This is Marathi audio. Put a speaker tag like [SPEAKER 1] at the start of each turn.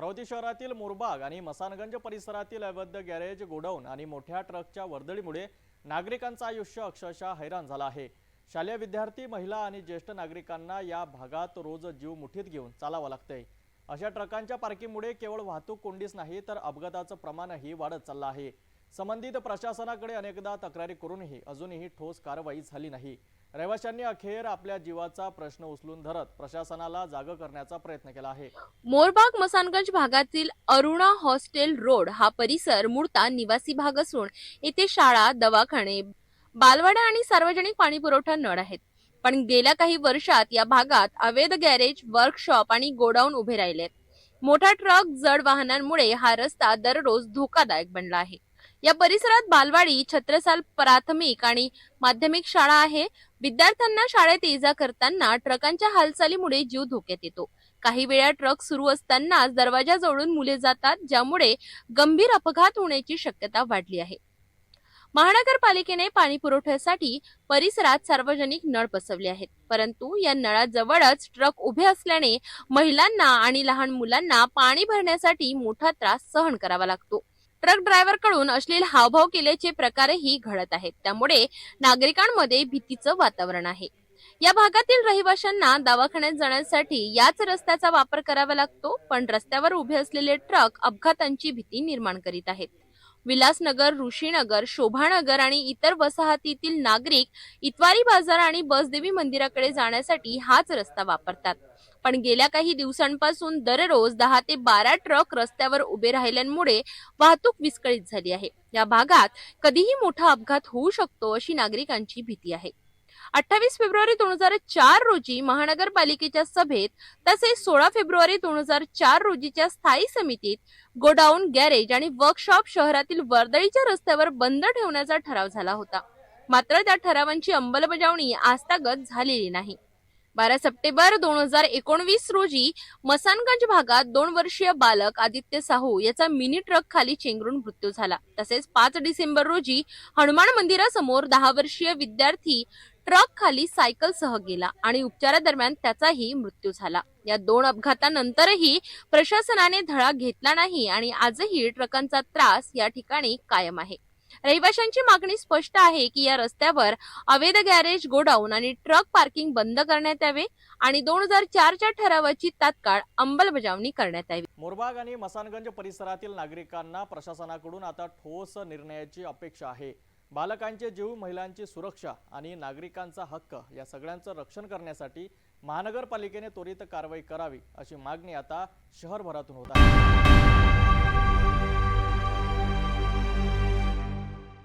[SPEAKER 1] अमरावती शहरातील मुरबाग आणि मसानगंज परिसरातील अवैध गॅरेज गोडाऊन आणि मोठ्या ट्रकच्या वर्दळीमुळे नागरिकांचं आयुष्य अक्षरशः हैराण झालं आहे. शालेय विद्यार्थी महिला आणि ज्येष्ठ नागरिकांना या भागात रोज जीव मुठीत घेऊन चालावं लागतंय. अशा ट्रकांच्या पार्किंगमुळे केवळ वाहतूक कोंडीच नाही तर अपघाताचं प्रमाणही वाढत चाललं आहे. संबंधित प्रशासनाकडे अनेकदा तक्रारी करूनही अजूनही ठोस कारवाई झाली नाही. रहिवाशांनी अखेर आपल्या जीवाचा प्रश्न उचलून धरत प्रशासनाला जागं करण्याचा प्रयत्न केला आहे.
[SPEAKER 2] मोरबाग मसानगंज भागातील अरुणा हॉस्टेल रोड हा परिसर मूळता निवासी भाग असून येथे शाळा दवाखाने बालवाडा आणि सार्वजनिक पाणी पुरवठा नळ आहेत. पण गेल्या काही वर्षात या भागात अवैध गॅरेज वर्कशॉप आणि गोडाऊन उभे राहिले मोठा ट्रक जड वाहनांमुळे हा रस्ता दररोज धोकादायक बनला आहे. या परिसरात बालवाडी छत्रसाल प्राथमिक आणि माध्यमिक शाळा आहे. विद्यार्थ्यांना शाळेत ये जा करताना ट्रकांच्या हालचालीमुळे जीव धोक्यात येतो. काही वेळा ट्रक सुरू असतानाच दरवाजा जोडून मुले जातात ज्यामुळे गंभीर अपघात होण्याची शक्यता वाढली आहे. महानगरपालिकेने पाणी पुरवठ्यासाठी परिसरात सार्वजनिक नळ बसवले आहेत. परंतु या नळाजवळच ट्रक उभे असल्याने महिलांना आणि लहान मुलांना पाणी भरण्यासाठी मोठा त्रास सहन करावा लागतो. ट्रक ड्रायव्हरकडून अश्लील हावभाव केल्याचे प्रकारही घडत आहेत. त्यामुळे नागरिकांमध्ये भीतीचं वातावरण आहे. या भागातील रहिवाशांना दवाखान्यात जाण्यासाठी याच रस्त्याचा वापर करावा लागतो पण रस्त्यावर उभे असलेले ट्रक अपघातांची भीती निर्माण करीत आहेत. विलासनगर ऋषीनगर शोभानगर आणि इतर वसाहतीतील नागरिक इतवारी बाजार आणि बसदेवी मंदिराकडे जाण्यासाठी हाच रस्ता वापरतात. पण गेल्या काही दिवसांपासून दररोज दहा ते बारा ट्रक रस्त्यावर उभे राहिल्यांमुळे वाहतूक विस्कळीत झाली आहे. या भागात कधीही मोठा अपघात होऊ शकतो अशी नागरिकांची भीती आहे. अठ्ठावीस फेब्रुवारी दोन हजार चार रोजी महानगरपालिकेच्या सभेत तसेच सोळा फेब्रुवारी दोन हजार चार रोजीच्या स्थायी समितीत गोडाऊन गॅरेज आणि वर्कशॉप शहरातील वर्दळीच्या रस्त्यावर बंद ठेवण्याचा ठराव झाला होता. मात्र त्या ठरावांची अंमलबजावणी आजतागत झालेली नाही. बारा सप्टेंबर दोन हजार एकोणवीस रोजी मसानगंज भागात दोन वर्षीय बालक आदित्य साहू याचा मिनी ट्रक खाली चेंगरून मृत्यू झाला. तसेच पाच डिसेंबर रोजी हनुमान मंदिरासमोर दहा वर्षीय विद्यार्थी ट्रक खाली सायकल सह गेला आणि उपचारादरम्यान त्याचाही मृत्यू झाला. या दोन अपघातानंतरही प्रशासनाने धडा घेतला नाही आणि आजही ट्रकांचा त्रास या ठिकाणी कायम आहे. रहिवाशांची मागणी स्पष्ट आहे की या रस्त्यावर अवैध गॅरेज गोडाऊन आणि ट्रक पार्किंग बंद करण्यात यावे आणि दोन हजार चारच्या ठरावाची तात्काळ अंमलबजावणी करण्यात यावी.
[SPEAKER 1] मोरबाग आणि मसानगंज परिसरातील नागरिकांना प्रशासनाकडून आता ठोस निर्णयाची अपेक्षा आहे. बालकांचे जीव महिलांची सुरक्षा आणि नागरिकांचा हक्क या सगळ्यांचं रक्षण करण्यासाठी महानगरपालिकेने त्वरित कारवाई करावी अशी मागणी आता शहरभरातून होत आहे.